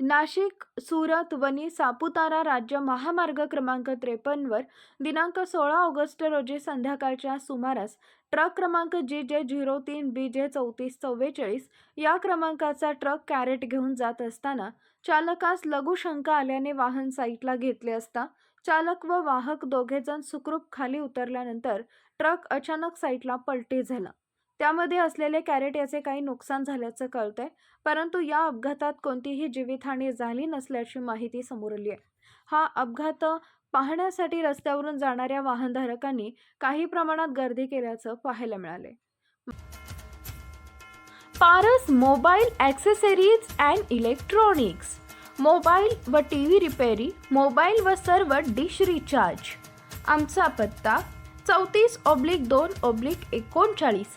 नाशिक सुरत वनी सापुतारा राज्य महामार्ग क्रमांक त्रेपन्नवर दिनांक सोळा ऑगस्ट रोजी संध्याकाळच्या सुमारास ट्रक क्रमांक जी जे झिरो तीन बी जे चौतीस चव्वेचाळीस या क्रमांकाचा ट्रक कॅरेट घेऊन जात असताना चालकास लघुशंका आल्याने वाहन साईटला घेतले असता चालक व वाहक दोघेजण सुखरूप खाली उतरल्यानंतर ट्रक अचानक साईटला पलटी झाला. त्यामध्ये असलेले कॅरेट याचे काही नुकसान झाल्याचं कळतंय. परंतु या अपघातात कोणतीही जीवितहानी झाली नसल्याची माहिती समोर आली आहे हा अपघात पाहण्यासाठी रस्त्यावरून जाणाऱ्या वाहनधारकांनी काही प्रमाणात गर्दी केल्याचं पाहायला मिळाले Paras mobile accessories and electronics. Mobile व टी व्ही रिपेरी मोबाईल व सर्व डिश रिचार्ज. आमचा पत्ता चौतीस ऑब्लिक दोन ऑब्लिक एकोणचाळीस.